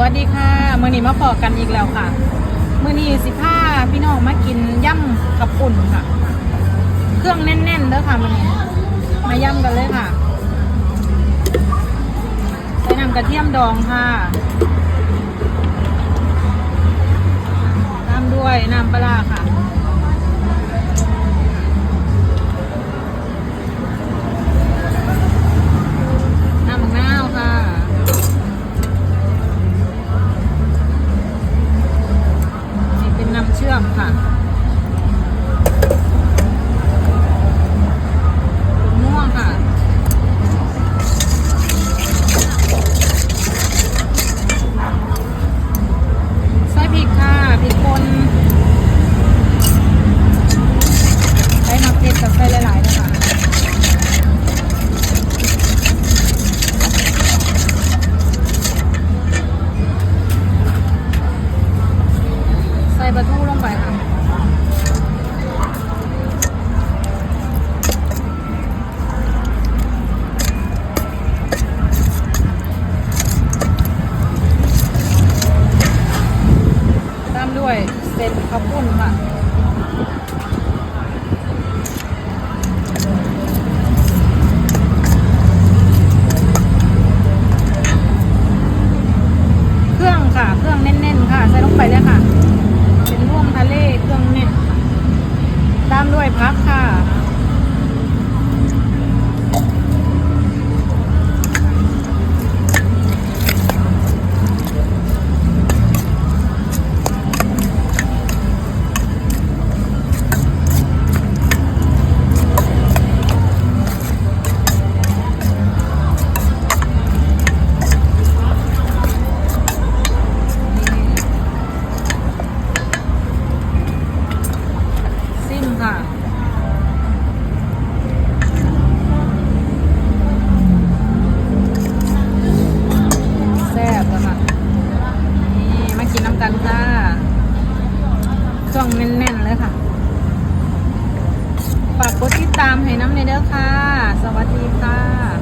วัสดีค่ะมื่อนี้มาพอกันอีกแล้วค่ะมื่อนี้สิพาพี่น้องมากินย่ำกับปุ่นค่ะ เครื่องแน่นๆเด้อค่ะมื่อนี้มาย่ำกันเลยค่ะใส่น้ำกระเทียมดองค่ะตามด้วยน้ำปลาค่ะ ไปค่ะ ตามด้วยเส้นข้าวปุ้นค่ะ จ้องแน่นๆเลยค่ะ ฝากกดติดตามให้น้ำในเด้อค่ะ สวัสดีค่ะ